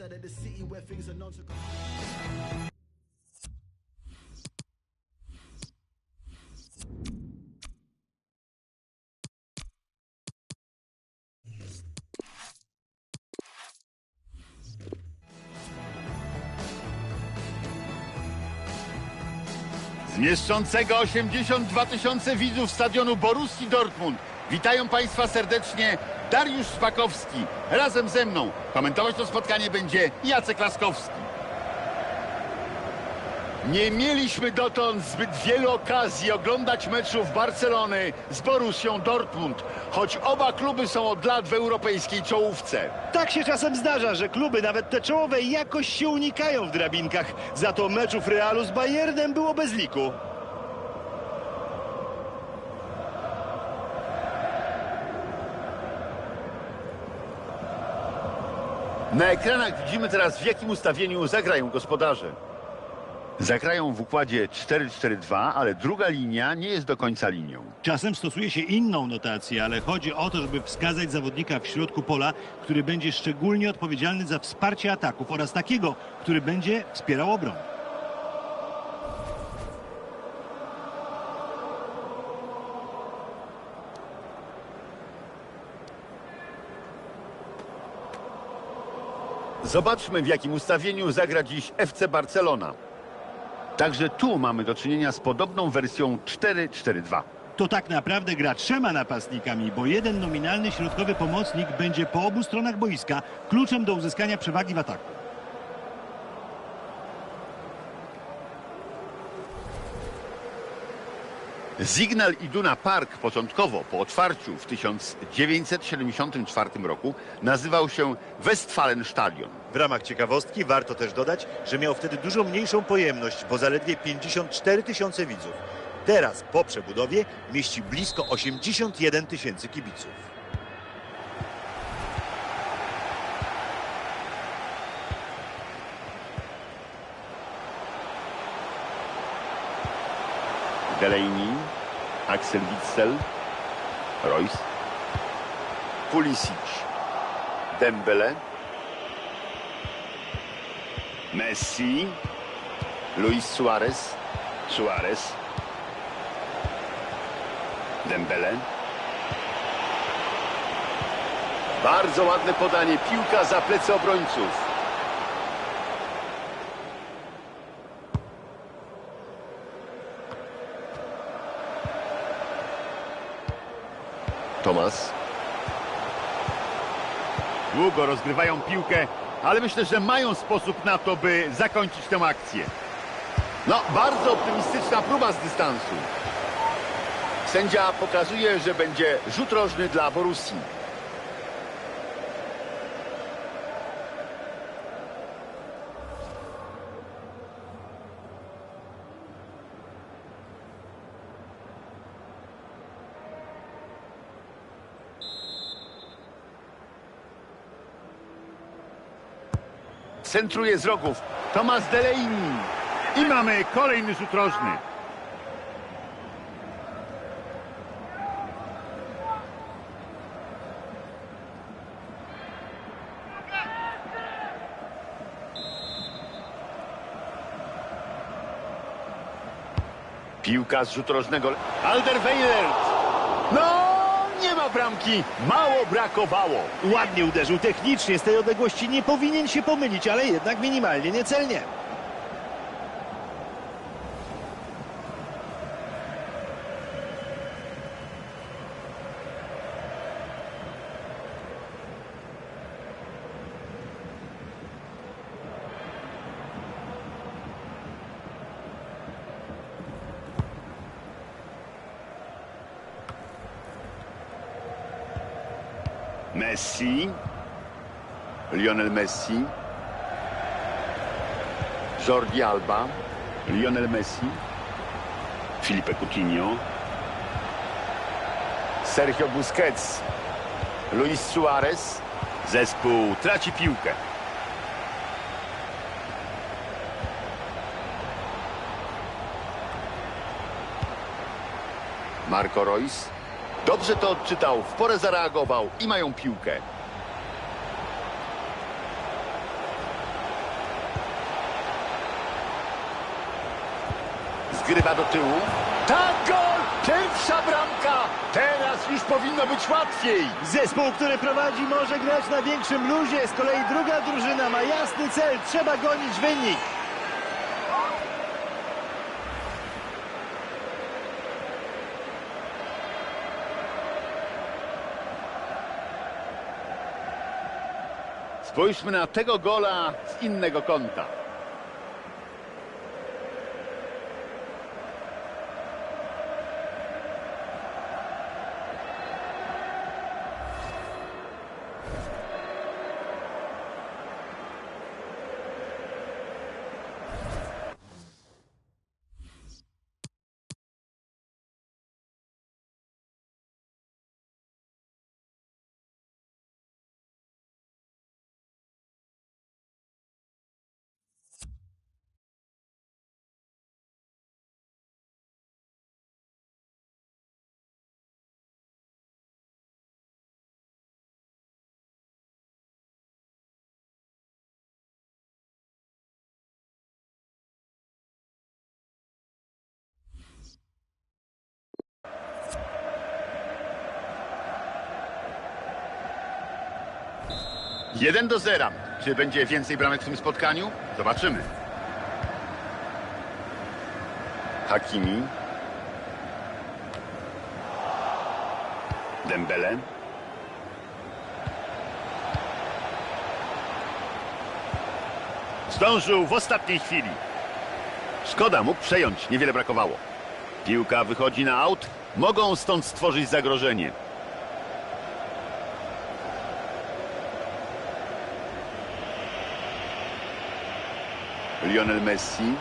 side of the city where things are non mieszczącego 82 tysiące widzów stadionu Borussii Dortmund. Witają Państwa serdecznie Dariusz Szpakowski. Razem ze mną komentować to spotkanie będzie Jacek Laskowski. Nie mieliśmy dotąd zbyt wielu okazji oglądać meczów Barcelony z Borussią Dortmund, choć oba kluby są od lat w europejskiej czołówce. Tak się czasem zdarza, że kluby, nawet te czołowe, jakoś się unikają w drabinkach. Za to meczów Realu z Bayernem było bez liku. Na ekranach widzimy teraz w jakim ustawieniu zagrają gospodarze. Zagrają w układzie 4-4-2, ale druga linia nie jest do końca linią. Czasem stosuje się inną notację, ale chodzi o to, żeby wskazać zawodnika w środku pola, który będzie szczególnie odpowiedzialny za wsparcie ataków oraz takiego, który będzie wspierał obronę. Zobaczmy w jakim ustawieniu zagra dziś FC Barcelona. Także tu mamy do czynienia z podobną wersją 4-4-2. To tak naprawdę gra trzema napastnikami, bo jeden nominalny środkowy pomocnik będzie po obu stronach boiska kluczem do uzyskania przewagi w ataku. Signal Iduna Park początkowo po otwarciu w 1974 roku nazywał się Westfalenstadion. W ramach ciekawostki warto też dodać, że miał wtedy dużo mniejszą pojemność, bo zaledwie 54 tysiące widzów. Teraz po przebudowie mieści blisko 81 tysięcy kibiców. Delaney, Axel Witsel, Royce, Pulisic, Dembele, Messi, Luis Suarez, Suarez, Dembele. Bardzo ładne podanie, piłka za plecy obrońców. Tomas. Długo rozgrywają piłkę, ale myślę, że mają sposób na to, by zakończyć tę akcję. No, bardzo optymistyczna próba z dystansu. Sędzia pokazuje, że będzie rzut rożny dla Borussii. Centruje z rogów. Tomasz Delaney. I mamy kolejny rzut rożny. Piłka z rzutu rożnego. Alderweireld. No, ma bramki. Mało brakowało. Ładnie uderzył technicznie, z tej odległości nie powinien się pomylić, ale jednak minimalnie niecelnie. Messi. Lionel Messi. Jordi Alba. Lionel Messi. Felipe Coutinho. Sergio Busquets. Luis Suarez. Zespół traci piłkę. Marco Reus. Dobrze to odczytał, w porę zareagował i mają piłkę. Zgrywa do tyłu. Tak, gol! Pierwsza bramka! Teraz już powinno być łatwiej. Zespół, który prowadzi, może grać na większym luzie. Z kolei druga drużyna ma jasny cel. Trzeba gonić wynik. Spójrzmy na tego gola z innego kąta. Jeden do zera. Czy będzie więcej bramek w tym spotkaniu? Zobaczymy. Hakimi. Dembele. Zdążył w ostatniej chwili. Szkoda, mógł przejąć, niewiele brakowało. Piłka wychodzi na aut, mogą stąd stworzyć zagrożenie. Lionel Messi.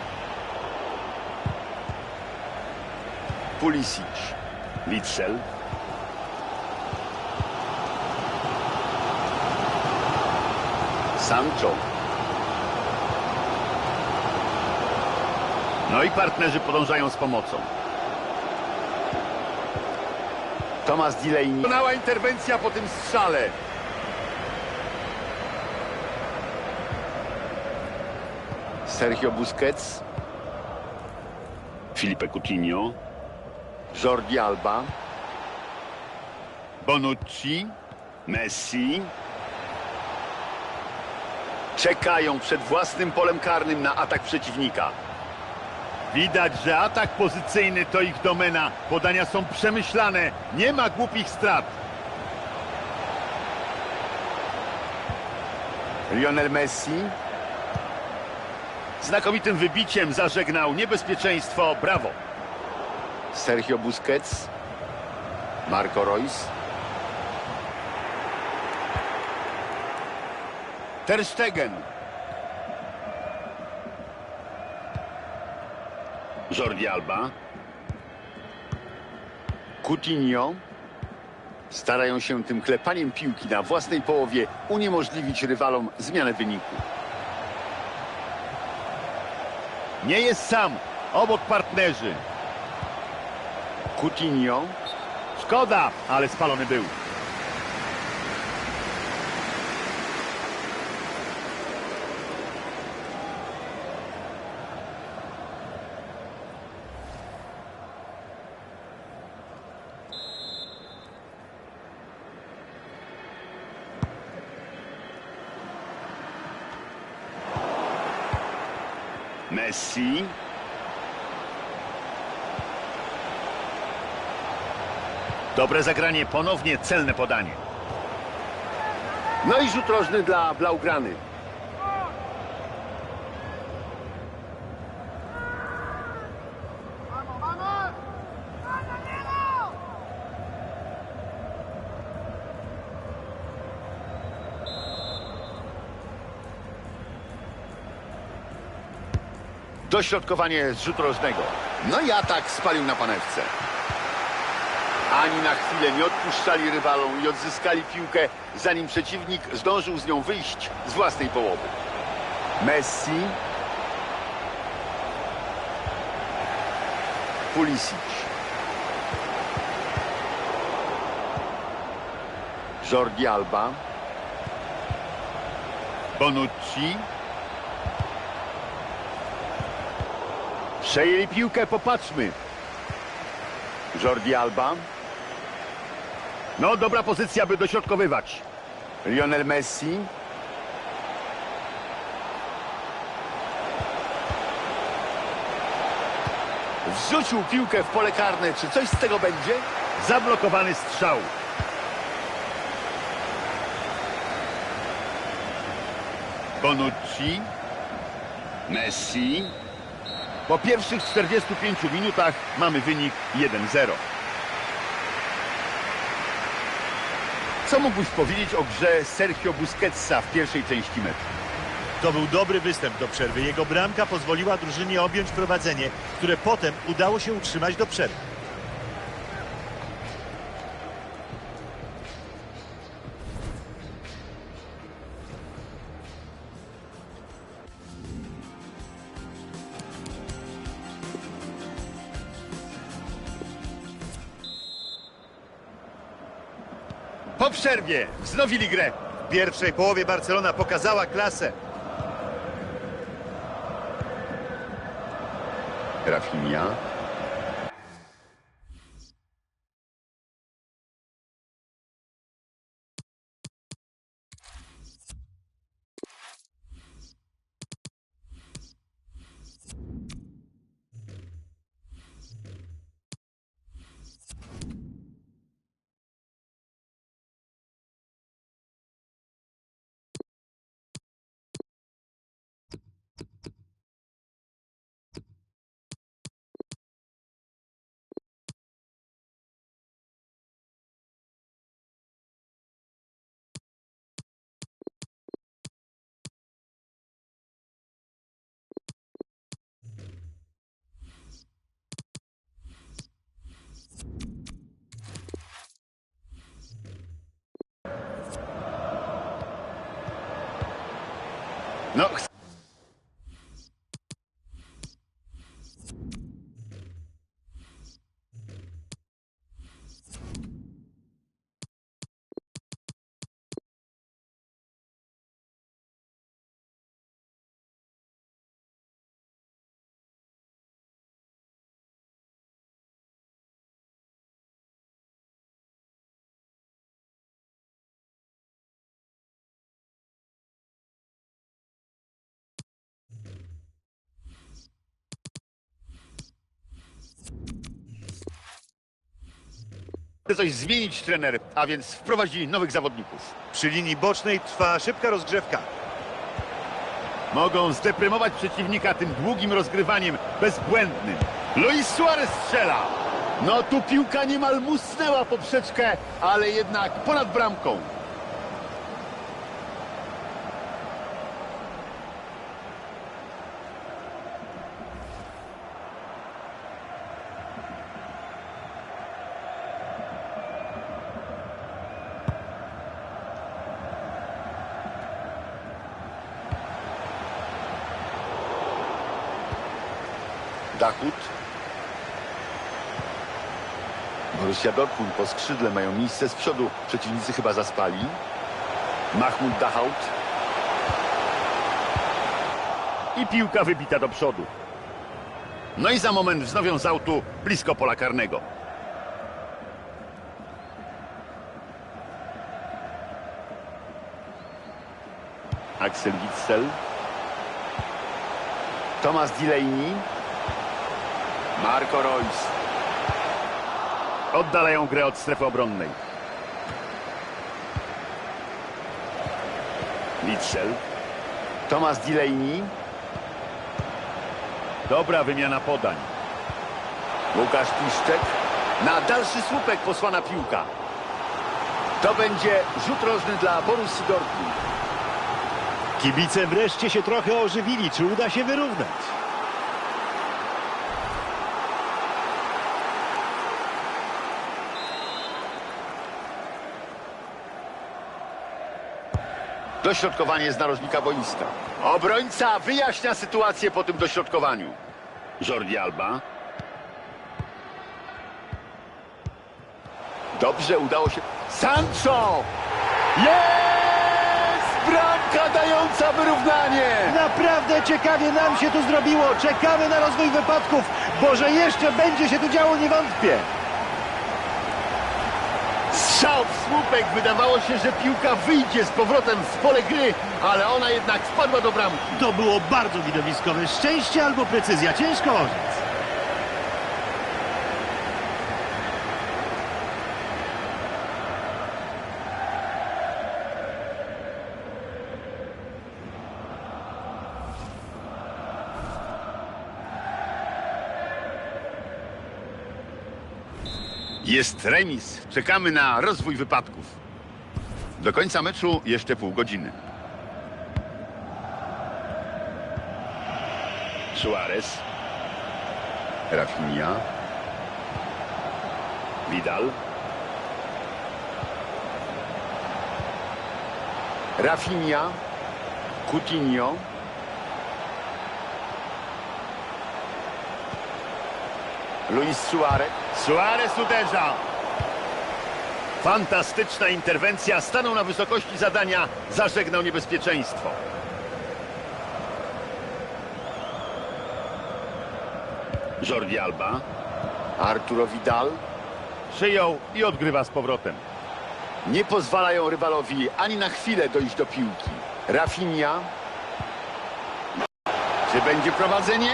Pulisic. Witzel. Sancho. No i partnerzy podążają z pomocą. Thomas Delaney. Doskonała interwencja po tym strzale. Sergio Busquets. Filipe Coutinho. Jordi Alba. Bonucci. Messi. Czekają przed własnym polem karnym na atak przeciwnika. Widać, że atak pozycyjny to ich domena. Podania są przemyślane. Nie ma głupich strat. Lionel Messi. Znakomitym wybiciem zażegnał niebezpieczeństwo. Brawo. Sergio Busquets. Marco Reus. Ter Stegen. Jordi Alba. Coutinho. Starają się tym klepaniem piłki na własnej połowie uniemożliwić rywalom zmianę wyniku. Nie jest sam. Obok partnerzy. Coutinho. Szkoda, ale spalony był. Messi. Dobre zagranie, ponownie celne podanie. No i rzut rożny dla Blaugrany. Dośrodkowanie z rzutu rożnego. No i atak spalił na panewce. Ani na chwilę nie odpuszczali rywalom i odzyskali piłkę, zanim przeciwnik zdążył z nią wyjść z własnej połowy. Messi. Pulisic. Jordi Alba. Bonucci. Przejęli piłkę, popatrzmy. Jordi Alba. No, dobra pozycja, by dośrodkowywać. Lionel Messi. Wrzucił piłkę w pole karne. Czy coś z tego będzie? Zablokowany strzał. Bonucci. Messi. Po pierwszych 45 minutach mamy wynik 1-0. Co mógłbyś powiedzieć o grze Sergio Busquetsa w pierwszej części meczu? To był dobry występ do przerwy. Jego bramka pozwoliła drużynie objąć prowadzenie, które potem udało się utrzymać do przerwy. Przerwie wznowili grę. W pierwszej połowie Barcelona pokazała klasę. Rafinha. No, coś zmienić trener, a więc wprowadzili nowych zawodników. Przy linii bocznej trwa szybka rozgrzewka. Mogą zdeprymować przeciwnika tym długim rozgrywaniem, bezbłędnym. Luis Suarez strzela. No tu piłka niemal musnęła poprzeczkę, ale jednak ponad bramką. Dachut. Borussia Dortmund po skrzydle mają miejsce z przodu. Przeciwnicy chyba zaspali. Mahmud Dahout. I piłka wybita do przodu. No i za moment wznowią z autu blisko pola karnego. Axel Witsel. Thomas Delaney. Marco Reus. Oddalają grę od strefy obronnej. Witzel. Thomas Delaney. Dobra wymiana podań. Łukasz Piszczek. Na dalszy słupek posłana piłka. To będzie rzut rożny dla Borussii Dortmund. Kibice wreszcie się trochę ożywili. Czy uda się wyrównać? Dośrodkowanie z narożnika boiska. Obrońca wyjaśnia sytuację po tym dośrodkowaniu. Jordi Alba. Dobrze udało się. Sancho! Jest bramka dająca wyrównanie! Naprawdę ciekawie nam się tu zrobiło. Czekamy na rozwój wypadków, bo że jeszcze będzie się tu działo, nie wątpię. Strzał w słupek. Wydawało się, że piłka wyjdzie z powrotem w pole gry, ale ona jednak wpadła do bramki. To było bardzo widowiskowe. Szczęście albo precyzja, ciężko orzec. Jest remis. Czekamy na rozwój wypadków. Do końca meczu jeszcze pół godziny. Suarez. Rafinha. Vidal. Rafinha. Coutinho. Luis Suarez. Suarez uderza. Fantastyczna interwencja. Stanął na wysokości zadania. Zażegnał niebezpieczeństwo. Jordi Alba. Arturo Vidal. Przyjął i odgrywa z powrotem. Nie pozwalają rywalowi ani na chwilę dojść do piłki. Rafinha. Czy będzie prowadzenie?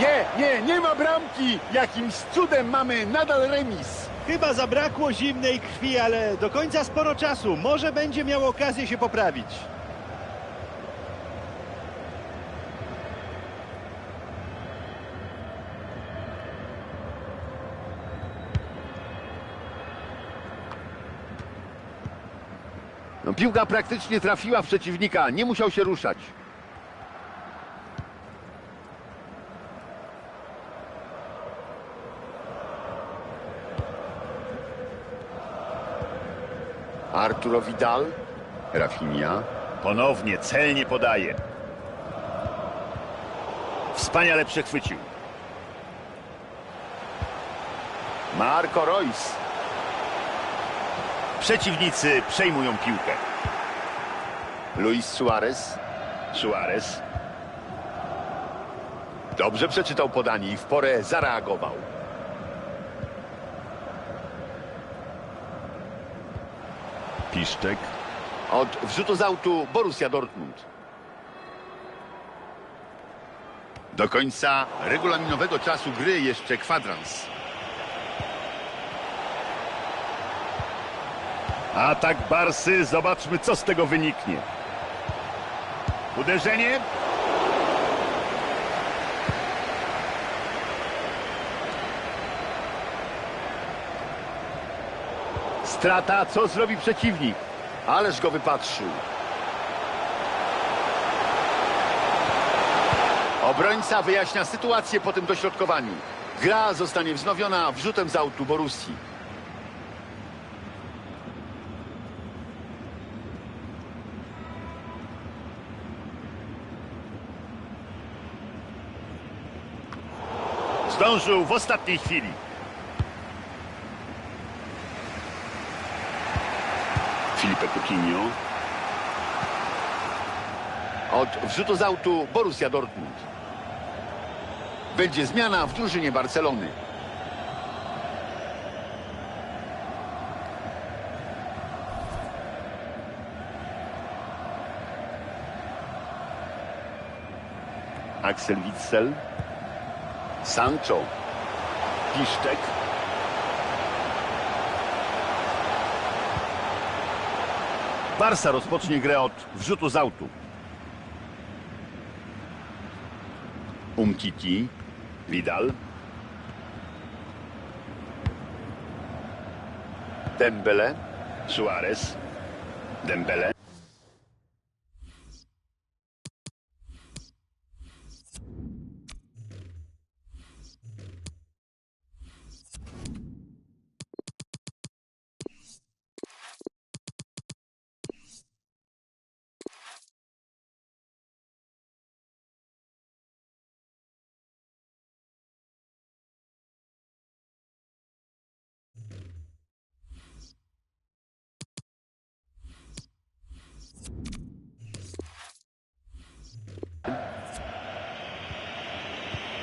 Nie, nie, nie ma bramki. Jakimś cudem mamy nadal remis. Chyba zabrakło zimnej krwi, ale do końca sporo czasu. Może będzie miał okazję się poprawić. No, piłka praktycznie trafiła w przeciwnika. Nie musiał się ruszać. Arturo Vidal. Rafinha. Ponownie celnie podaje. Wspaniale przechwycił. Marco Reus. Przeciwnicy przejmują piłkę. Luis Suarez. Suarez. Dobrze przeczytał podanie i w porę zareagował. Od wrzutu z autu Borussia Dortmund. Do końca regulaminowego czasu gry jeszcze kwadrans. Atak Barsy, zobaczmy co z tego wyniknie. Uderzenie. Strata, co zrobi przeciwnik? Ależ go wypatrzył. Obrońca wyjaśnia sytuację po tym dośrodkowaniu. Gra zostanie wznowiona wrzutem z autu Borussii. Zdążył w ostatniej chwili. Filipe Coutinho. Od wrzutu z autu Borussia Dortmund. Będzie zmiana w drużynie Barcelony. Axel Witsel. Sancho. Piszczek. Barsa rozpocznie grę od wrzutu z autu. Umtiti. Vidal. Dembele. Suarez. Dembele.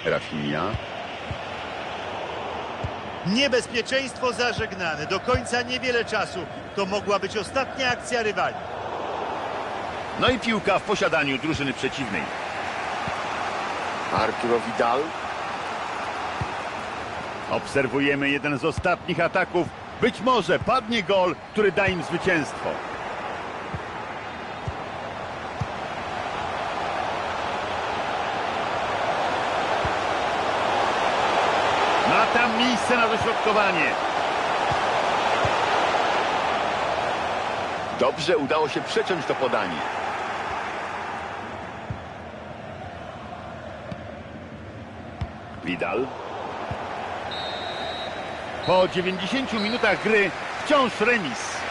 Rafinha. Niebezpieczeństwo zażegnane. Do końca niewiele czasu. To mogła być ostatnia akcja rywali. No i piłka w posiadaniu drużyny przeciwnej. Arturo Vidal. Obserwujemy jeden z ostatnich ataków. Być może padnie gol, który da im zwycięstwo. Ma tam miejsce na dośrodkowanie. Dobrze udało się przeciąć to podanie. Vidal. Po 90 minutach gry wciąż remis.